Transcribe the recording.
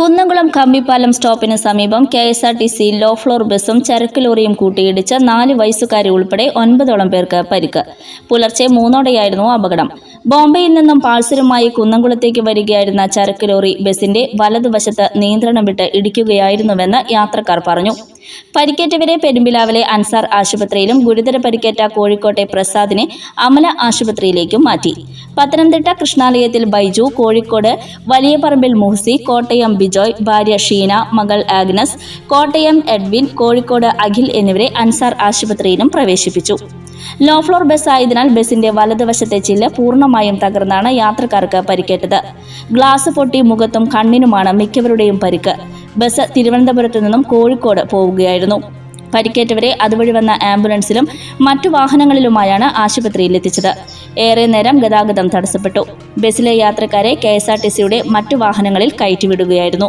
കുന്നംകുളം കമ്പിപ്പാലം സ്റ്റോപ്പിന് സമീപം K S R T C low floor ബസ്സും ചരക്ക് ലോറിയും കൂട്ടിയിടിച്ച് നാല് വയസ്സുകാരി ഉൾപ്പെടെ ഒൻപതോളം പേർക്ക് പരിക്ക്. പുലർച്ചെ മൂന്നോടെയായിരുന്നു അപകടം. ബോംബെയിൽ നിന്നും പാഴ്സലുമായി കുന്നംകുളത്തേക്ക് വരികയായിരുന്ന ചരക്ക് ലോറി ബസിന്റെ വലതുവശത്ത് നിയന്ത്രണം വിട്ട് ഇടിക്കുകയായിരുന്നുവെന്ന് യാത്രക്കാർ പറഞ്ഞു. പരിക്കേറ്റവരെ പെരുമ്പിലാവിലെ അൻസാർ ആശുപത്രിയിലും ഗുരുതര പരിക്കേറ്റ കോഴിക്കോട്ടെ പ്രസാദിനെ അമല ആശുപത്രിയിലേക്കും മാറ്റി. പത്തനംതിട്ട കൃഷ്ണാലയത്തിൽ ബൈജു കോഴിക്കോട് വലിയപറമ്പിൽ മുഹ്സി കോട്ടയം ബിജോയ് ഭാര്യ ഷീന മകൾ ആഗ്നസ് കോട്ടയം എഡ്വിൻ കോഴിക്കോട് അഖിൽ എന്നിവരെ അൻസാർ ആശുപത്രിയിലും പ്രവേശിപ്പിച്ചു. ലോ ഫ്ലോർ ബസ് ആയതിനാൽ ബസിന്റെ വലതുവശത്തെ ചില്ല് പൂർണമായും തകർന്നാണ് യാത്രക്കാർക്ക് പരിക്കേറ്റത്. ഗ്ലാസ് പൊട്ടി മുഖത്തും കണ്ണിനുമാണ് മിക്കവരുടെയും പരിക്ക്. ബസ് തിരുവനന്തപുരത്ത് നിന്നും കോഴിക്കോട് പോവുകയായിരുന്നു. പരിക്കേറ്റവരെ അതുവഴി വന്ന ആംബുലൻസിലും മറ്റു വാഹനങ്ങളിലുമായാണ് ആശുപത്രിയിൽ എത്തിച്ചത്. ഏറെ നേരം ഗതാഗതം തടസ്സപ്പെട്ടു. ബസ്സിലെ യാത്രക്കാരെ കെ മറ്റു വാഹനങ്ങളിൽ കയറ്റിവിടുകയായിരുന്നു.